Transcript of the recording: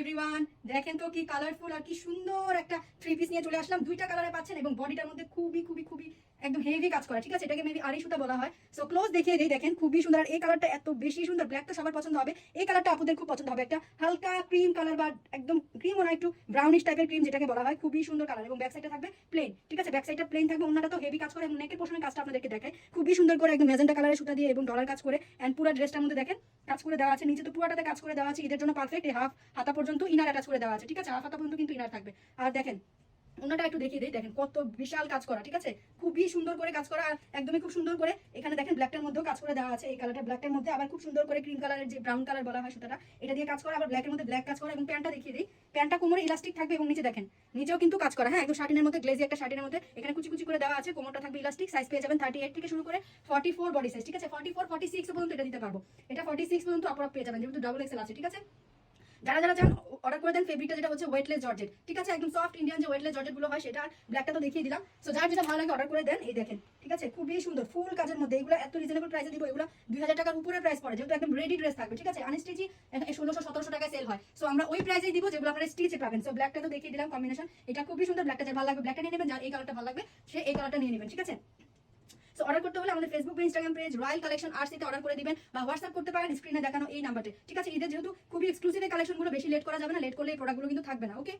Everyone দেখেন তো কি কালারফুল আর কি সুন্দর একটা থ্রি পিস নিয়ে চলে আসলাম। দুইটা কালারে পাচ্ছেন এবং বডিটার মধ্যে খুবই খুবই খুবই একদম হেভি কাজ করা, ঠিক আছে? এটাকে মেবি আড়াই সুতা বলা হয়। সো ক্লোজ দেখিয়ে দিই, দেখেন, খুবই সুন্দর। আর এই কালারটা এত বেশি সুন্দর ব্ল্যাক তো সবার পছন্দ হবে। এই কালারটা আপুদের খুব পছন্দ হবে। একটা হালকা ক্রিম কালার বা একদম ক্রিম না একটু ব্রাউনিশ টাইপের ক্রিম যেটাকে বলা হয়, খুবই সুন্দর কালার এবং ব্যাক সাইডে থাকবে প্লেন ঠিক আছে? ব্যাক সাইডটা প্লেন থাকবে অন্যটা তো হেভি কাজ করে, এবং নেকের পোর্শনের কাজটা আপনাদেরকে দেখায় খুবই সুন্দর করে একদম ম্যাজেন্টা কালারের সুতা দিয়ে এবং ডলার কাজ করে অ্যান্ড পুরো ড্রেসটার মধ্যে দেখেন, কাজ করে দেওয়া আছে। নিচে তো পুরোটাতে কাজ করে দেওয়া আছে, এদের জন্য পারফেক্ট হাফ হাতা পর্যন্ত ইনার অ্যাটাচ করে দেওয়া আছে, ঠিক আছে? হাফ হাতা পর্যন্ত কিন্তু ইনার থাকবে। আর দেখেন ওনাটা একটু দেখিয়ে দিই। দেখেন কত বিশাল কাজ করা, ঠিক আছে? খুবই সুন্দর করে কাজ করা একদমই খুব সুন্দর করে এখানে দেখেন ব্ল্যাকটার মধ্যেও কাজ করে দেওয়া আছে। এই কালারটা ব্ল্যাকটার মধ্যে আবার খুব সুন্দর করে ক্রিম কালারের যে ব্রাউন কালার বলা হয় সেটা এটা দিয়ে কাজ করা, আবার ব্ল্যাকের মধ্যে ব্ল্যাক কাজ করা এবং প্যান্টটা দেখিয়ে দিই। প্যান্টটা কোমরে ইলাস্টিক থাকবে এবং নিচে দেখেন, নিচেও কিন্তু কাজ করা। হ্যাঁ একদম শার্টিনের মধ্যে গ্লেজি একটা শার্টিনের মধ্যে, এখানে কুচি কুচি করে দেওয়া আছে, কোমরটা থাকবে ইলাস্টিক সাইজ পেয়ে যাবেন থার্টি এইট থেকে শুরু করে ফর্টি ফোর বডি সাইজ ঠিক আছে? ফর্টি ফোর ফর্টি সিক্স পর্যন্ত এটা দিতে পারব। এটা ফর্টি সিক্স পর্যন্ত আপনারা পেয়ে যাবেন, যেহেতু ডাবল এক্সেল আছে, ঠিক আছে? যারা যারা চান অর্ডার করে দেন ফেব্রিকটা যেটা হচ্ছে ওয়েটলেস জর্জেট ঠিক আছে? একদম সফট ইন্ডিয়ান যে ওয়েটলেস জর্জেটগুলো হয়, সেটা ব্ল্যাকটা তো দেখিয়ে দিলাম। সো যার যেটা ভালো লাগে অর্ডার করে দেন, এই দেখেন, ঠিক আছে? খুবই সুন্দর ফুল কাজের মধ্যে। এগুলো এত রিজনেবল প্রাইসে দিব, এগুলো দুই হাজার টাকার উপরে প্রাইস পড়ে, যেহেতু একদম রেডি ড্রেস থাকবে, ঠিক আছে? আনস্টিচি ষোলোশো, সতেরোশো টাকায় সেল হয়। সো আমরা ওই প্রাইসেই দিব যেগুলো আপনারা স্টিচে পাবেন। সো ব্ল্যাকটা তো দেখিয়ে দিলাম কম্বিনেশন এটা খুবই সুন্দর ব্ল্যাকটা যার ভালো লাগবে ব্ল্যাকটা নিয়ে নেবেন, যার এই কালারটা ভালো লাগবে, সে এই কালারটা নিয়ে নেবেন, ঠিক আছে? সো অর্ডার করতে হলে আমাদের Facebook Instagram page royal collection আর সিতে অর্ডার করে দিবেন বা হোয়াটসঅ্যাপ করতে পারেন স্ক্রিনে দেখানো এই নাম্বারে ঠিক আছে, ঈদের যেহেতু খুবই এক্সক্লুসিভ কালেকশনগুলো বেশি লেট করা যাবে না লেট করলে এই প্রোডাক্টগুলো কিন্তু থাকবে না ওকে